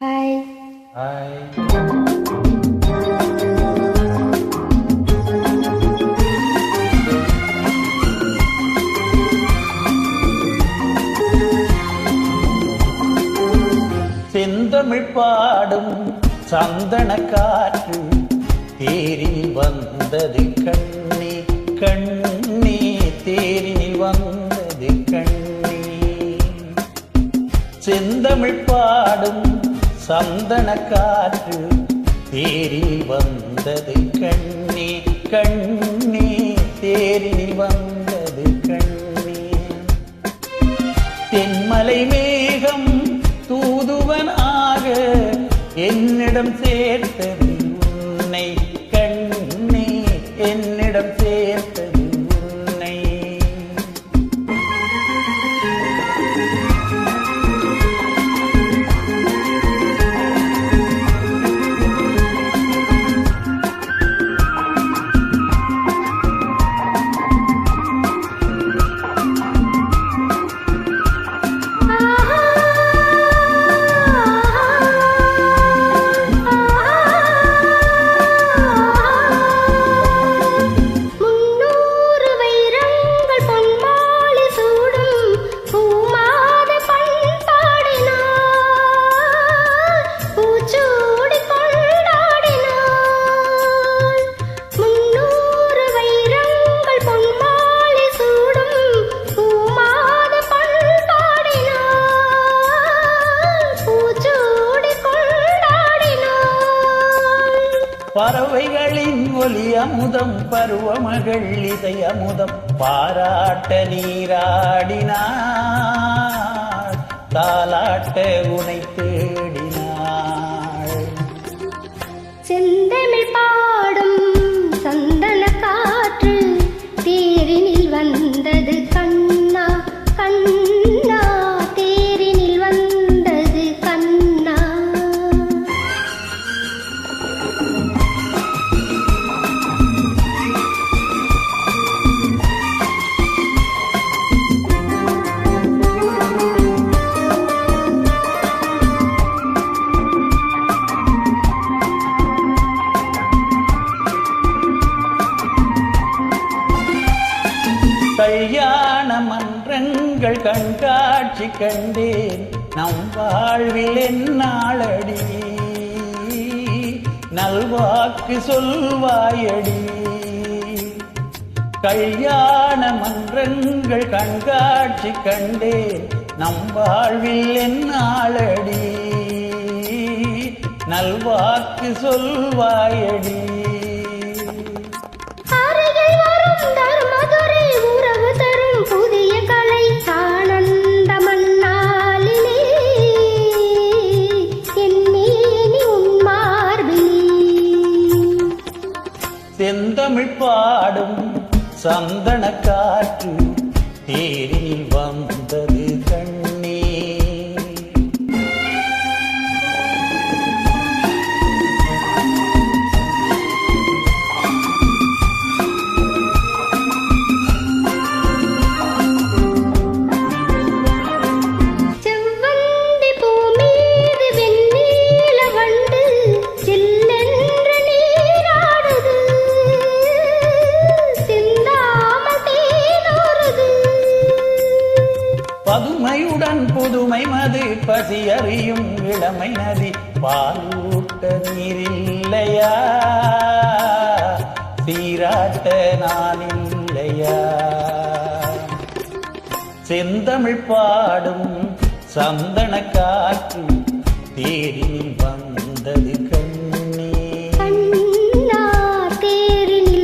Hi hi செந்தமிழ் பாடும் சந்தன காற்று தேரில் வந்தது கண்ணி கண்ணி தேரில் வந்தது கண்ணி. செந்தமிழ் பாடும் சந்தன காற்று தேரில் வந்தது கண்ணே கண்ணே தேரில் வந்தது கண்ணே. தென்மலை மேகம் தூதுவன் ஆக என்னிடம் சேர்த்தது உன்னை. கண்ணே என்னிடம் சேர்த்தது பறவைகளின் ஒலி அமுதம் பருவமகள் இசை அமுதம் பாராட்ட நீராடினாள் தாலாட்ட உனைத்து கண்காட்சி கண்டேன். நம் வாழ்வில் என்னாளடி நல்வாக்கு சொல்வாயடி. கல்யாண மன்றங்கள் கண்காட்சி கண்டேன். நம் வாழ்வில் என்னாளடி நல்வாக்கு சொல்வாயடி. செந்தமிழ் பாடும் சந்தன காற்று தேரில் எமது பசியறியும் இளமை நதி பாலூட்ட நீரில்லையா? சீராட்ட நான் இல்லையா செந்தமிழ் பாடும் சந்தன காற்று தேரில் வந்தது கண்ணா. தேரில்